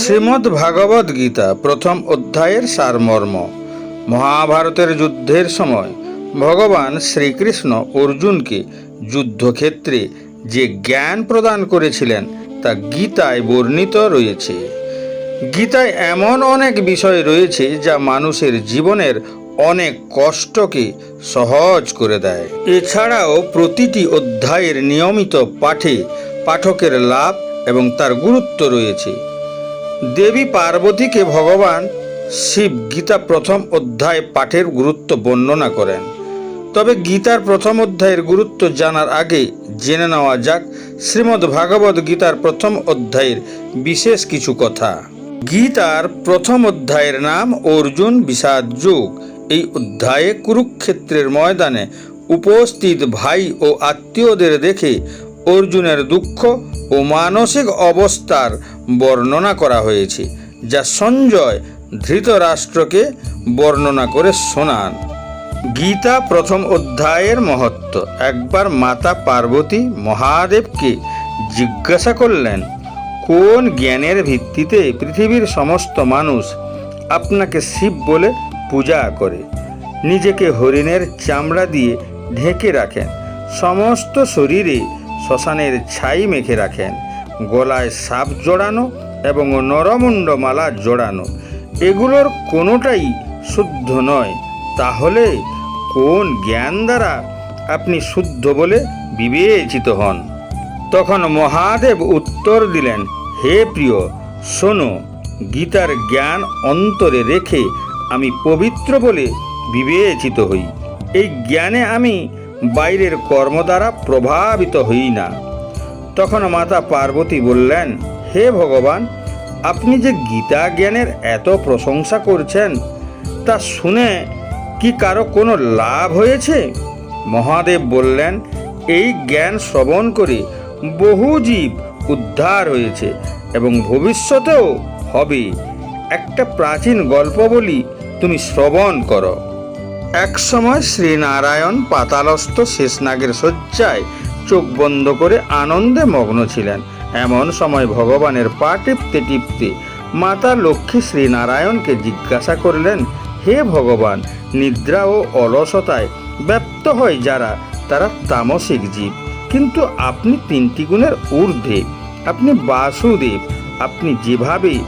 শ্রীমদ্ ভাগবত গীতা প্রথম অধ্যায়ের সারমর্ম। মহাভারতের যুদ্ধের সময় ভগবান শ্রীকৃষ্ণ অর্জুনকে যুদ্ধক্ষেত্রে যে জ্ঞান প্রদান করেছিলেন, তা গীতায় বর্ণিত রয়েছে। গীতায় এমন অনেক বিষয় রয়েছে যা মানুষের জীবনের অনেক কষ্টকে সহজ করে দেয়। এছাড়াও প্রতিটি অধ্যায়ের নিয়মিত পাঠে পাঠকের লাভ এবং তার গুরুত্ব রয়েছে। দেবী পার্বতীকে ভগবান শিব গীতা প্রথম অধ্যায় পাঠের গুরুত্ব বর্ণনা করেন। তবে গীতার প্রথম অধ্যায়ের গুরুত্ব জানার আগে জেনে নেওয়া যাক শ্রীমদ্ ভাগবত গীতার প্রথম অধ্যায়ের বিশেষ কিছু কথা। গীতার প্রথম অধ্যায়ের নাম অর্জুন বিষাদ যুগ। এই অধ্যায়ে কুরুক্ষেত্রের ময়দানে উপস্থিত ভাই ও আত্মীয়দের দেখে অর্জুনের দুঃখ ও মানসিক অবস্থার বর্ণনা করা হয়েছে, যা সঞ্জয় ধৃতরাষ্ট্রকে বর্ণনা করে শোনান। গীতা প্রথম অধ্যায়ের মহত্ব। একবার মাতা পার্বতী মহাদেবকে জিজ্ঞাসা করলেন, কোন জ্ঞানের ভিত্তিতে পৃথিবীর সমস্ত মানুষ আপনাকে শিব বলে পূজা করে? নিজেকে হরিণের চামড়া দিয়ে ঢেকে রাখেন। সমস্ত শরীরে শ্মশানের ছাই মেখে রাখেন। গলায় সাপ জড়ানো এবং নরমুণ্ডমালা জড়ানো। এগুলোর কোনোটাই শুদ্ধ নয়। তাহলে কোন জ্ঞান দ্বারা আপনি শুদ্ধ বলে বিবেচিত হন? তখন মহাদেব উত্তর দিলেন, হে প্রিয়, শোনো, গীতার জ্ঞান অন্তরে রেখে আমি পবিত্র বলে বিবেচিত হই। এই জ্ঞানে আমি বাইরের কর্ম দ্বারা প্রভাবিত হই না। তখন মাতা পার্বতী বললেন, হে ভগবান, আপনি যে গীতা জ্ঞানের এত প্রশংসা করছেন, তা শুনে কি কারও কোনো লাভ হয়েছে? মহাদেব বললেন, এই জ্ঞান শ্রবণ করে বহু জীব উদ্ধার হয়েছে এবং ভবিষ্যতেও হবে। একটা প্রাচীন গল্প বলি, তুমি শ্রবণ করো। এক সময় শ্রীনারায়ণ পাতালস্থ শেষনাগের শয্যায় চোখ বন্ধ করে আনন্দে মগ্ন ছিলেন। এমন সময় ভগবানের পা টিপতে টিপতে মাতা লক্ষ্মী শ্রীনারায়ণকে জিজ্ঞাসা করলেন, হে ভগবান, নিদ্রা ও অলসতায় ব্যপ্ত হয় যারা, তারা তামসিক জীব। কিন্তু আপনি তিনটি গুণের ঊর্ধ্বে। আপনি বাসুদেব। আপনি যেভাবে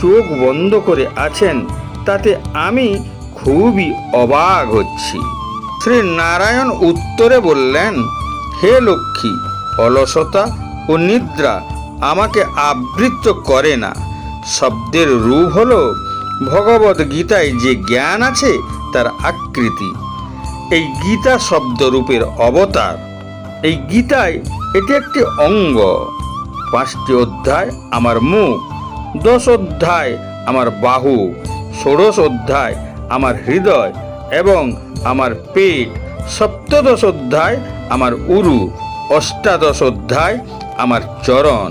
চোখ বন্ধ করে আছেন, তাতে আমি খুবই অবাক হচ্ছি। শ্রী নারায়ণ উত্তরে বললেন হে লক্ষ্মী, অলসতা ও নিদ্রা আমাকে আবৃত্ত করে না। শব্দের রূপ হল ভগবত গীতায় যে জ্ঞান আছে তার আকৃতি। এই গীতা শব্দরূপের অবতার। এই গীতায় এটি একটি অঙ্গ। পাঁচটি অধ্যায় আমার মুখ, দশ অধ্যায় আমার বাহু, ষোড়শ অধ্যায় আমার হৃদয় এবং আমার পেট, সপ্তদশ অধ্যায় আমার উরু, অষ্টাদশ অধ্যায়, আমার চরণ।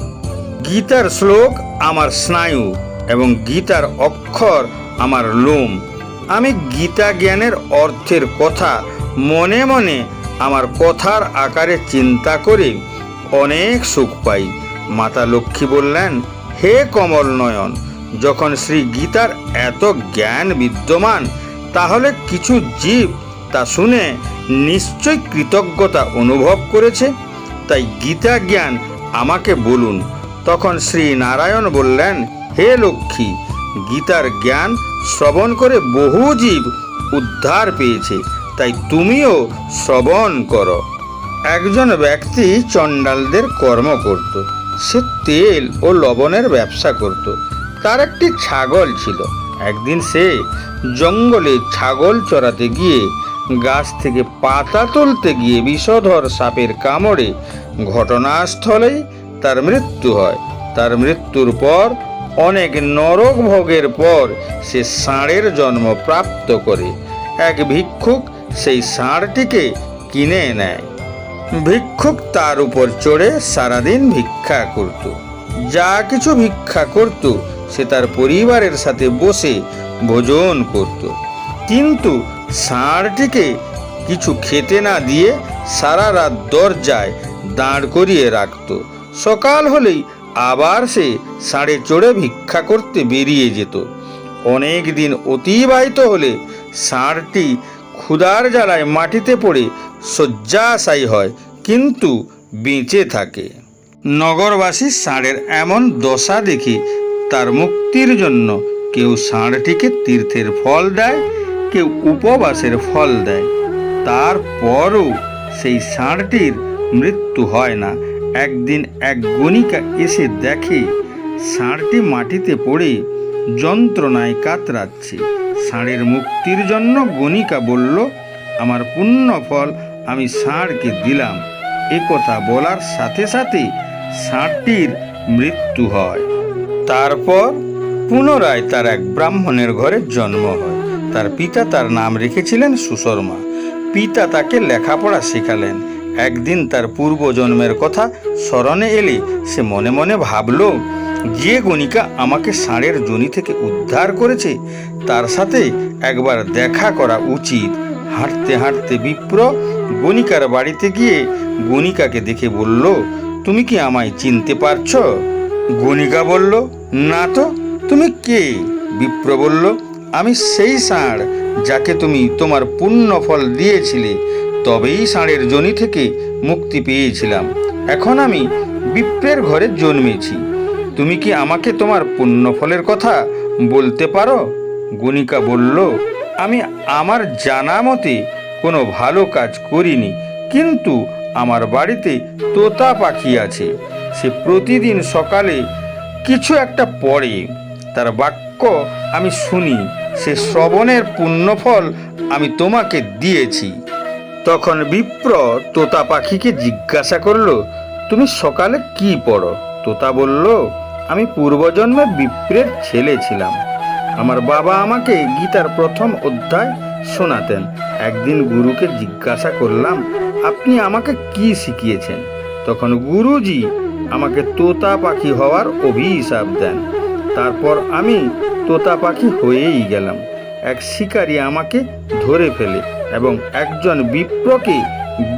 গীতার শ্লোক, আমার স্নায়ু এবং গীতার অক্ষর, আমার লোম। আমি গীতা জ্ঞানের অর্থের কথা মনে মনে আমার কথার আকারে চিন্তা করে অনেক সুখ পাই। মাতা লক্ষ্মী বললেন, হে কমল নয়ন, যখন শ্রী গীতার এত জ্ঞান বিদ্যমান, তাহলে কিছু জীব তা শুনে নিশ্চয় কৃতজ্ঞতা অনুভব করেছে, তাই গীতা জ্ঞান আমাকে বলুন। তখন শ্রী নারায়ণ বললেন, হে লক্ষ্মী, গীতার জ্ঞান শ্রবণ করে বহু জীব উদ্ধার পেয়েছে, তাই তুমিও শ্রবণ করো। একজন ব্যক্তি চণ্ডালদের কর্ম করত, সে তেল ও লবণের ব্যবসা করত। তার একটি ছাগল ছিল। একদিন সে জঙ্গলে ছাগল চড়াতে গিয়ে গাছ থেকে পাতা তুলতে গিয়ে বিষধর সাপের কামড়ে ঘটনাস্থলেই তার মৃত্যু হয়। তার মৃত্যুর পর অনেক নরক ভোগের পর সে ষাঁড়ের জন্ম প্রাপ্ত করে। এক ভিক্ষুক সেই ষাঁড়টিকে কিনে নেয়। ভিক্ষুক তার উপর চড়ে সারাদিন ভিক্ষা করত। যা কিছু ভিক্ষা করত সে তার পরিবারের সাথে বসে ভোজন করত। কিন্তু ষাঁড়টিকে কিছু খেতে না দিয়ে সারা রাত দরজায় দাঁড় করিয়ে রাখত। সকাল হলেই আবার সে ষাঁড়ে চড়ে ভিক্ষা করতে বেরিয়ে যেত। অনেক দিন অতিবাহিত হলে ষাঁড়টি ক্ষুধার জ্বালায় মাটিতে পড়ে শয্যাশায়ী হয়, কিন্তু বেঁচে থাকে। নগরবাসী ষাঁড়ের এমন দশা দেখে তার মুক্তির জন্য কেউ ষাঁড়টিকে তীর্থের ফল দেয় কেউ উপবাসের ফল দেয়। তারপরও সেই ষাঁড়টির মৃত্যু হয় না। একদিন এক গণিকা এসে দেখে, ষাঁড়টি মাটিতে পড়ে যন্ত্রণায় কাতরাচ্ছে। ষাঁড়ের মুক্তির জন্য গণিকা বলল, আমার পুণ্য ফল আমি ষাঁড়কে দিলাম। এ কথা বলার সাথে সাথে ষাঁড়টির মৃত্যু হয়। তারপর পুনরায় তার এক ব্রাহ্মণের ঘরে জন্ম হয়। তার পিতা তার নাম রেখেছিলেন সুশর্মা। পিতা তাকে লেখাপড়া শেখালেন। একদিন তার পূর্বজন্মের কথা স্মরণে এলে সে মনে মনে ভাবল, যে গণিকা আমাকে ষাঁড়ের জনি থেকে উদ্ধার করেছে, তার সাথে একবার দেখা করা উচিত। হাঁটতে হাঁটতে বিপ্র গণিকার বাড়িতে গিয়ে গণিকাকে দেখে বলল, তুমি কি আমায় চিনতে পারছ? গণিকা বলল, না তো, তুমি কে? বিপ্র বলল আমি সেই ষাঁড় যাকে তুমি তোমার পুণ্য ফল দিয়েছিলে, তবেই ষাঁড়ের জনি থেকে মুক্তি পেয়েছিলাম। এখন আমি বিপ্রের ঘরে জন্মেছি। তুমি কি আমাকে তোমার পুণ্য ফলের কথা বলতে পারো? গণিকা বলল, আমি আমার জানা মতে কোনো ভালো কাজ করিনি, কিন্তু আমার বাড়িতে তোতা পাখি আছে। সে প্রতিদিন সকালে কিছু একটা পড়ে। তার বাক্য আমি শুনি। সে শ্রবণের পুণ্যফল আমি তোমাকে দিয়েছি। তখন বিপ্র তোতা পাখিকে জিজ্ঞাসা করল, তুমি সকালে কি পড়ো? তোতা বলল, আমি পূর্বজন্মে বিপ্রের ছেলে ছিলাম। আমার বাবা আমাকে গীতার প্রথম অধ্যায় শোনাতেন। একদিন গুরুকে জিজ্ঞাসা করলাম, আপনি আমাকে কি শিখিয়েছেন? তখন গুরুজি আমাকে তোতা পাখি হওয়ার অভিশাপ দেন। তারপর আমি তোতা পাখি হয়েই গেলাম। এক শিকারী আমাকে ধরে ফেলে এবং একজন বিপ্রকে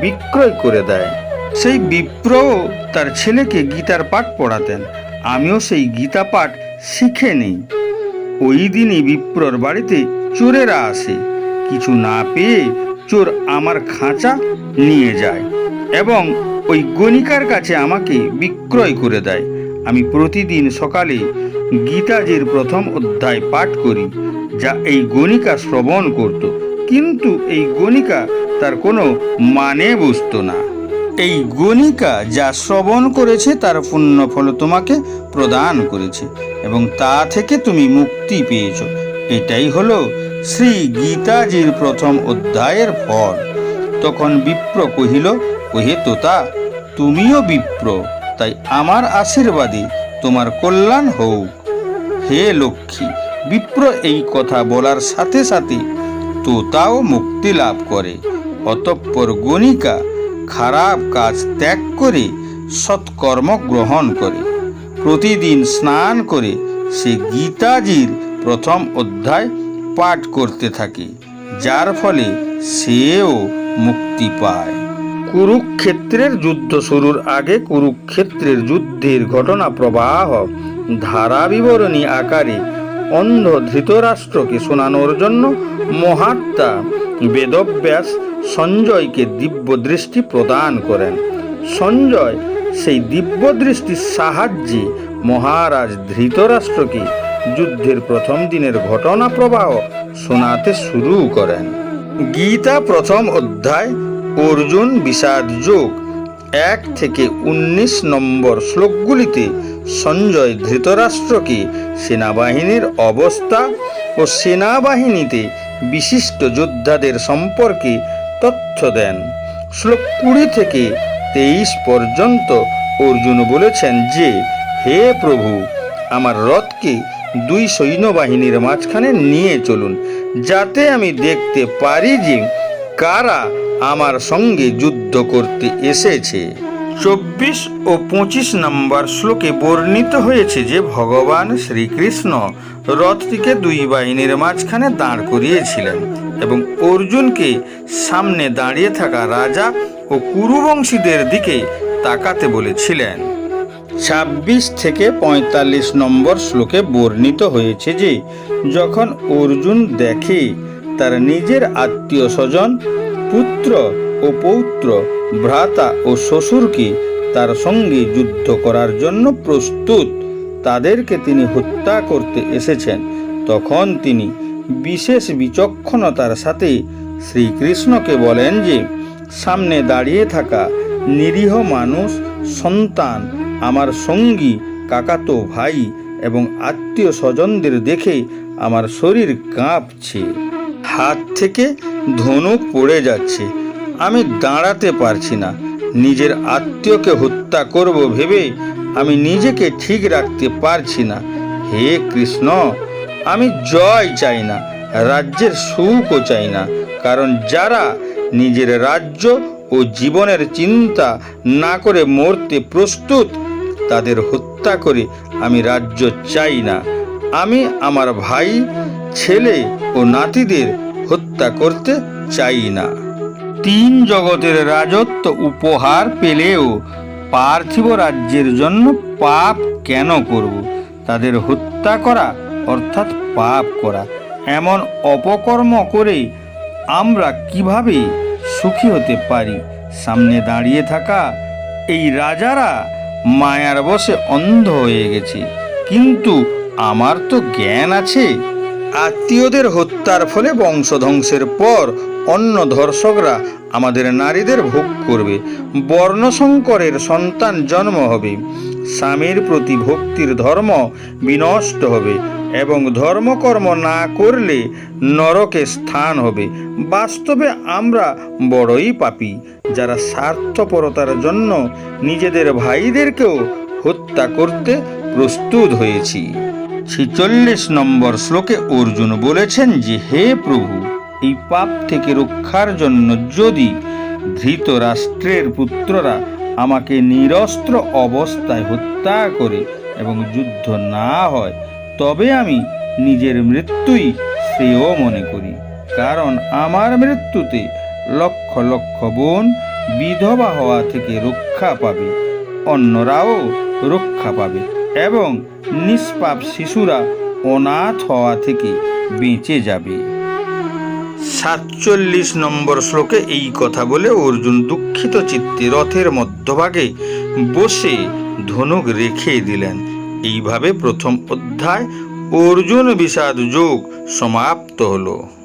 বিক্রয় করে দেয়। সেই বিপ্রও তার ছেলেকে গীতার পাঠ পড়াতেন। আমিও সেই গীতা পাঠ শিখে নিই। ওই দিনই বিপ্রর বাড়িতে চোরেরা আসে। কিছু না পেয়ে চোর আমার খাঁচা নিয়ে যায় এবং ওই গণিকার কাছে আমাকে বিক্রয় করে দেয়। আমি প্রতিদিন সকালে গীতাজির প্রথম অধ্যায় পাঠ করি, যা এই গণিকা শ্রবণ করত। কিন্তু এই গণিকা তার কোনো মানে বুঝতো না। এই গণিকা যা শ্রবণ করেছে তার পুণ্য ফল তোমাকে প্রদান করেছে, এবং তা থেকে তুমি মুক্তি পেয়েছ। এটাই হলো শ্রী গীতাজির প্রথম অধ্যায়ের ফল। তখন বিপ্র কহিল ওহে তোতা, তুমিও বিপ্র। তাই আমার আশীর্বাদে তোমার কল্যাণ হোক। হে লক্ষ্মী, বিপ্র এই কথা বলার সাথে সাথে তোতাও মুক্তি লাভ করে। অতঃপর গণিকা খারাপ কাজ ত্যাগ করে সৎকর্ম গ্রহণ করে। প্রতিদিন স্নান করে সে গীতাজির প্রথম অধ্যায় পাঠ করতে থাকে, যার ফলে সেও মুক্তি পায়। কুরুক্ষেত্রের যুদ্ধ শুরুর আগে কুরুক্ষেত্রের যুদ্ধের ঘটনা প্রবাহ, ধারা বিবরণী আকারে অন্ধ ধৃতরাষ্ট্রকে শোনানোর জন্য মহাত্মা বেদব্যাস সঞ্জয়কে দিব্য দৃষ্টি প্রদান করেন। সঞ্জয় সেই দিব্য দৃষ্টির সাহায্যে মহারাজ ধৃতরাষ্ট্রকে যুদ্ধের প্রথম দিনের ঘটনা প্রবাহ শোনাতে শুরু করেন। গীতা প্রথম অধ্যায় অর্জুন বিষাদ যোগ এক থেকে উনিশ নম্বর শ্লোকগুলিতে সঞ্জয় ধৃতরাষ্ট্রকে সেনাবাহিনীর অবস্থা ও সেনাবাহিনীতে বিশিষ্ট যোদ্ধাদের সম্পর্কে তথ্য দেন। শ্লোক কুড়ি থেকে তেইশ পর্যন্ত অর্জুন বলেছেন যে, হে প্রভু, আমার রথকে দুই সৈন্যবাহিনীর মাঝখানে নিয়ে চলুন, যাতে আমি দেখতে পারি যে কারা আমার সঙ্গে যুদ্ধ করতে এসেছে। চব্বিশ ও পঁচিশ নম্বর শ্লোকে বর্ণিত হয়েছে যে ভগবান শ্রীকৃষ্ণ রথটিকে দুই বাহিনীর মাঝখানে দাঁড় করিয়েছিলেন এবং অর্জুনকে সামনে দাঁড়িয়ে থাকা রাজা ও কুরুবংশীদের দিকে তাকাতে বলেছিলেন। ছাব্বিশ থেকে পঁয়তাল্লিশ নম্বর শ্লোকে বর্ণিত হয়েছে যে যখন অর্জুন দেখে তার নিজের আত্মীয় স্বজন পুত্র ও পৌত্র, ভ্রাতা ও শ্বশুরকে তার সঙ্গে যুদ্ধ করার জন্য প্রস্তুত। তাদেরকে তিনি হত্যা করতে এসেছেন। তখন তিনি বিশেষ বিচক্ষণতার সাথে শ্রীকৃষ্ণকে বলেন যে, সামনে দাঁড়িয়ে থাকা নিরীহ মানুষ, সন্তান, আমার সঙ্গী, কাকাতো ভাই এবং আত্মীয় স্বজনদের দেখে আমার শরীর কাঁপছে। হাত থেকে ধনুক পড়ে যাচ্ছে। আমি দাঁড়াতে পারছি না। নিজের আত্মীয়কে হত্যা করব ভেবে আমি নিজেকে ঠিক রাখতে পারছি না। হে কৃষ্ণ, আমি জয় চাই না, রাজ্যের সুখও চাই না, কারণ যারা নিজের রাজ্য ও জীবনের চিন্তা না করে মরতে প্রস্তুত, তাদের হত্যা করে আমি রাজ্য চাই না। আমি আমার ভাই, ছেলে ও নাতিদের হত্যা করতে চাই না। তিন জগতের রাজত্ব উপহার পেলেও পার্থিব রাজ্যের জন্য পাপ কেন করব? তাদের হত্যা করা, অর্থাৎ পাপ করা, এমন অপকর্ম করে আমরা কীভাবে সুখী হতে পারি? সামনে দাঁড়িয়ে থাকা এই রাজারা মায়ার বসে অন্ধ হয়ে গেছে। কিন্তু আমার তো জ্ঞান আছে। আত্মীয়দের হত্যার ফলে বংশধ্বংসের পর অন্য ধর্ষকরা আমাদের নারীদের ভোগ করবে। বর্ণশঙ্করের সন্তান জন্ম হবে। স্বামীর প্রতি ভক্তির ধর্ম বিনষ্ট হবে এবং ধর্মকর্ম না করলে নরকে স্থান হবে। বাস্তবে আমরা বড়ই পাপি। যারা স্বার্থপরতার জন্য নিজেদের ভাইদেরকেও হত্যা করতে প্রস্তুত হয়েছি। ছিচল্লিশ নম্বর শ্লোকে অর্জুন বলেছেন যে, হে প্রভু, এই পাপ থেকে রক্ষার জন্য যদি ধৃত রাষ্ট্রের পুত্ররা আমাকে নিরস্ত্র অবস্থায় হত্যা করে এবং যুদ্ধ না হয়, তবে আমি নিজের মৃত্যুই শ্রেয় মনে করি। কারণ আমার মৃত্যুতে লক্ষ লক্ষ বোন বিধবা হওয়া থেকে রক্ষা পাবে, অন্যরাও রক্ষা পাবে। এবং নিষ্পাপ শিশুরা অনাথ হওয়া থেকে বেঁচে যাবে। সাতচল্লিশ নম্বর শ্লোকে এই কথা বলে অর্জুন দুঃখিত চিত্তে রথের মধ্যভাগে বসে ধনুক রেখে দিলেন। এইভাবে প্রথম অধ্যায় অর্জুন বিষাদ যোগ সমাপ্ত হলো।